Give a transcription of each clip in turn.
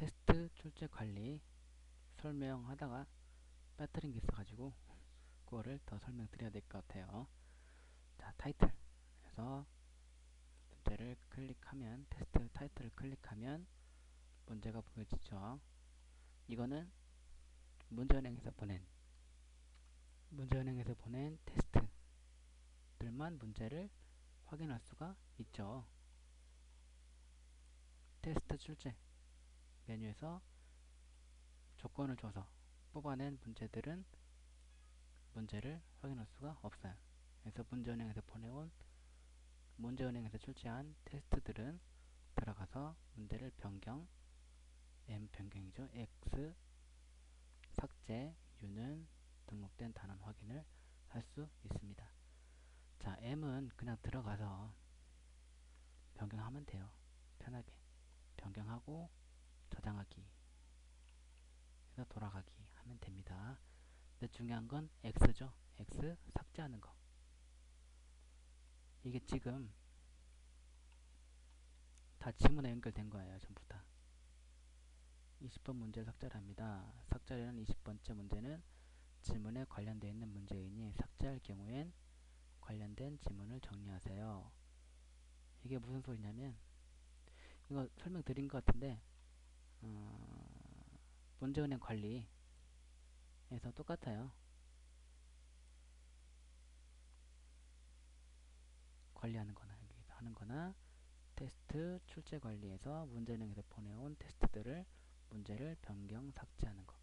테스트 출제 관리 설명하다가 빠뜨린 게 있어가지고 그거를 더 설명드려야 될 것 같아요. 자, 타이틀. 그래서 문제를 클릭하면 테스트 타이틀을 클릭하면 문제가 보여지죠. 이거는 문제은행에서 보낸 문제은행에서 보낸 테스트들만 문제를 확인할 수가 있죠. 테스트 출제 메뉴에서 조건을 줘서 뽑아낸 문제들은 문제를 확인할 수가 없어요. 그래서 문제은행에서 보내온 문제은행에서 출제한 테스트들은 들어가서 문제를 변경 m 변경이죠. x 삭제 u는 등록된 단원 확인을 할 수 있습니다. 자 m은 그냥 들어가서 변경하면 돼요. 편하게 변경하고 저장하기 해서 돌아가기 하면 됩니다. 근데 중요한 건 x죠. x 삭제하는 거. 이게 지금 다 지문에 연결된 거예요. 전부 다. 20번 문제를 삭제합니다. 삭제하려는 20번째 문제는 지문에 관련되어 있는 문제이니 삭제할 경우엔 관련된 지문을 정리하세요. 이게 무슨 소리냐면 이거 설명드린 것 같은데 어, 문제은행 관리에서 똑같아요. 관리하는 거나 하는 거나 테스트 출제 관리에서 문제은행에서 보내온 테스트들을 문제를 변경 삭제하는 거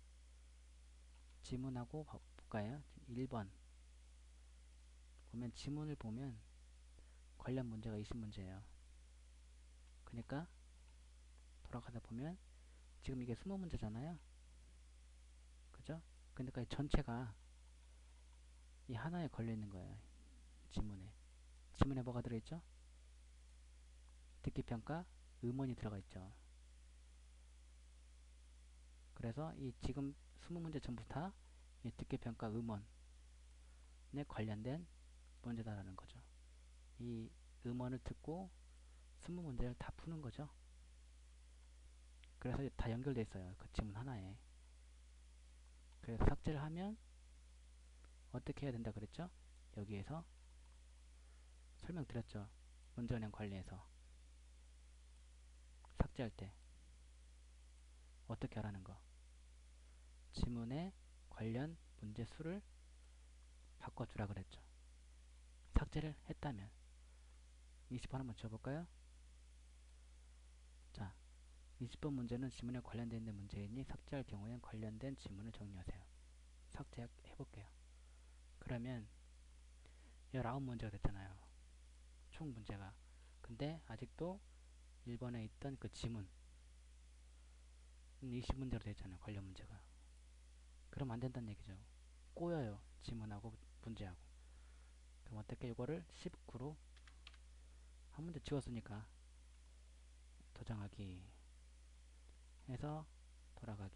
지문하고 볼까요? 1번 보면 지문을 보면 관련 문제가 20문제예요. 그러니까 돌아가다 보면 지금 이게 20문제잖아요. 그죠? 그러니까 전체가 이 하나에 걸려 있는 거예요. 지문에. 지문에 뭐가 들어있죠? 듣기 평가 음원이 들어가 있죠. 그래서 이 지금 20문제 전부 다 듣기 평가 음원에 관련된 문제다라는 거죠. 이 음원을 듣고 20문제를 다 푸는 거죠. 그래서 다 연결돼 있어요. 그 지문 하나에. 그래서 삭제를 하면 어떻게 해야 된다 그랬죠? 여기에서 설명드렸죠. 문제은행 관리에서 삭제할 때 어떻게 하라는 거. 지문에 관련 문제 수를 바꿔주라 그랬죠. 삭제를 했다면 20번 한번 지워볼까요? 자, 20번 문제는 지문에 있는 문제이니 삭제할 경우엔 관련된 지문을 정리하세요. 삭제해볼게요. 그러면 19문제가 됐잖아요. 총 문제가. 근데 아직도 1번에 있던 그 지문 20문제로 되잖아요. 관련 문제가. 그럼 안 된다는 얘기죠. 꼬여요. 지문하고 문제하고. 그럼 어떻게 이거를 19로 한 문제 지웠으니까 도장하기 해서 돌아가기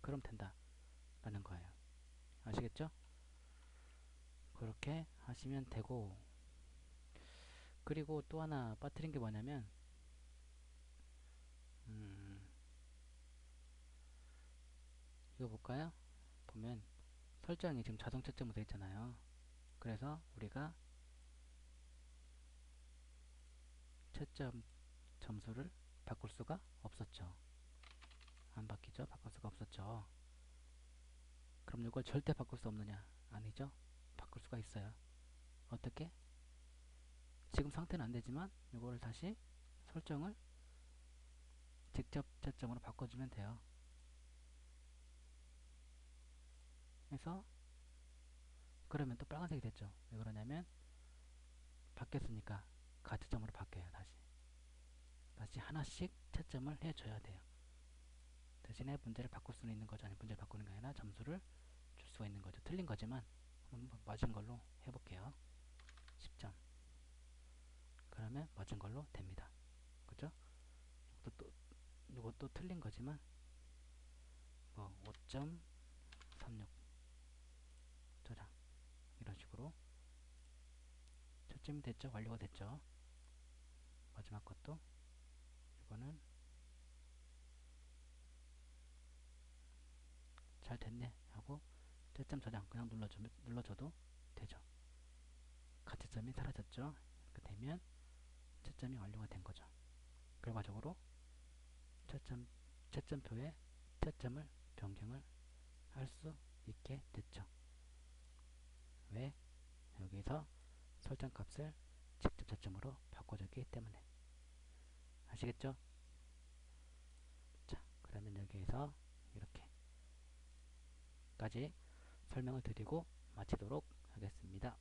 그럼 된다 라는 거예요 아시겠죠? 그렇게 하시면 되고 그리고 또 하나 빠뜨린 게 뭐냐면 음 이거 볼까요? 보면 설정이 지금 자동 채점으로 되어 있잖아요 그래서 우리가 채점 점수를 바꿀 수가 없었죠. 안 바뀌죠? 바꿀 수가 없었죠. 그럼 이걸 절대 바꿀 수 없느냐? 아니죠? 바꿀 수가 있어요. 어떻게? 지금 상태는 안 되지만 이거를 다시 설정을 직접 채점으로 바꿔주면 돼요. 그래서 그러면 또 빨간색이 됐죠. 왜 그러냐면 바뀌었으니까 가트점으로 바뀌어요. 다시. 다시 하나씩 채점을 해줘야 돼요. 대신에 문제를 바꿀 수는 있는 거죠. 아니 문제를 바꾸는 게 아니라 점수를 줄 수가 있는 거죠. 틀린 거지만 한번 맞은 걸로 해볼게요. 10점. 그러면 맞은 걸로 됩니다. 그죠? 이것도 또, 이것도 틀린 거지만 뭐 5.36 저장 이런 식으로 채점이 됐죠? 완료가 됐죠? 마지막 것도 이거는 잘 됐네 하고 채점 저장 그냥 눌러줘, 눌러줘도 되죠. 가채점이 사라졌죠. 이렇게 되면 채점이 완료가 된 거죠. 결과적으로 채점, 채점표에 채점을 변경을 할 수 있게 됐죠. 왜? 여기서 설정 값을 직접 채점으로 바꿔줬기 때문에. 아시겠죠? 자, 그러면 여기에서 이렇게 까지 설명을 드리고 마치도록 하겠습니다.